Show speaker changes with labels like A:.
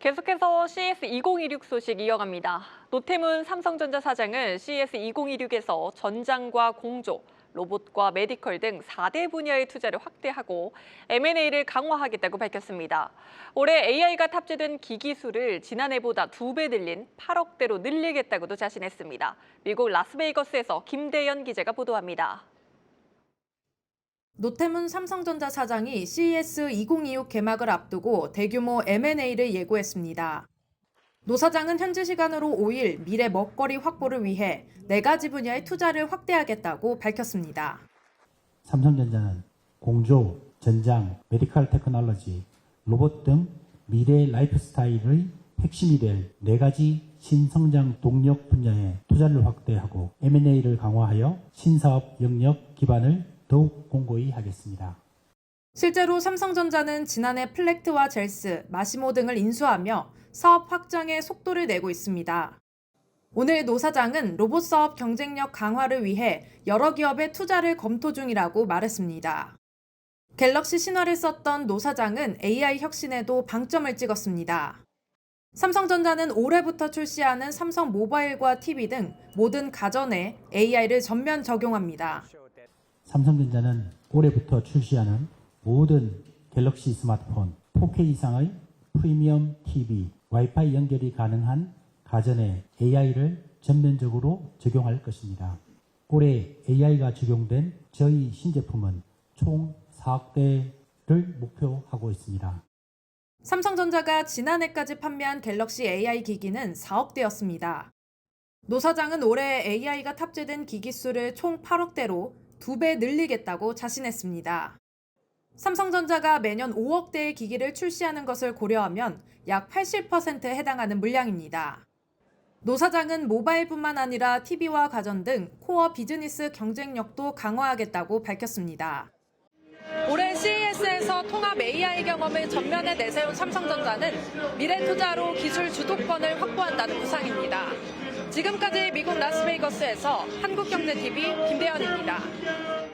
A: 계속해서 CS 2026 소식 이어갑니다. 노태문 삼성전자 사장은 CS 2026에서 전장과 공조, 로봇과 메디컬 등 4대 분야의 투자를 확대하고 M&A를 강화하겠다고 밝혔습니다. 올해 AI가 탑재된 기기수를 지난해보다 두배 늘린 8억대로 늘리겠다고도 자신했습니다. 미국 라스베이거스에서 김대연 기자가 보도합니다.
B: 노태문 삼성전자 사장이 CES 2026 개막을 앞두고 대규모 M&A를 예고했습니다. 노 사장은 현지 시간으로 5일 미래 먹거리 확보를 위해 네 가지 분야의 투자를 확대하겠다고 밝혔습니다.
C: 삼성전자는 공조, 전장, 메디컬 테크놀로지, 로봇 등 미래 라이프 스타일의 핵심이 될 네 가지 신성장 동력 분야에 투자를 확대하고 M&A를 강화하여 신사업 영역 기반을 더욱 공고히 하겠습니다.
B: 실제로 삼성전자는 지난해 플렉트와 젤스, 마시모 등을 인수하며 사업 확장에 속도를 내고 있습니다. 오늘 노 사장은 로봇 사업 경쟁력 강화를 위해 여러 기업의 투자를 검토 중이라고 말했습니다. 갤럭시 신화를 썼던 노 사장은 AI 혁신에도 방점을 찍었습니다. 삼성전자는 올해부터 출시하는 삼성 모바일과 TV 등 모든 가전에 AI를 전면 적용합니다.
C: 삼성전자는 올해부터 출시하는 모든 갤럭시 스마트폰 4K 이상의 프리미엄 TV, 와이파이 연결이 가능한 가전에 AI를 전면적으로 적용할 것입니다. 올해 AI가 적용된 저희 신제품은 총 4억 대를 목표하고 있습니다.
B: 삼성전자가 지난해까지 판매한 갤럭시 AI 기기는 4억 대였습니다. 노 사장은 올해 AI가 탑재된 기기 수를 총 8억 대로 두 배 늘리겠다고 자신했습니다. 삼성전자가 매년 5억대의 기기를 출시하는 것을 고려하면 약 80%에 해당하는 물량입니다. 노 사장은 모바일뿐만 아니라 TV와 가전 등 코어 비즈니스 경쟁력도 강화하겠다고 밝혔습니다. 올해 CES에서 통합 AI 경험을 전면에 내세운 삼성전자는 미래 투자로 기술 주도권을 확보한다는 구상입니다. 지금까지 미국 라스베이거스에서 한국경제TV 김대현입니다.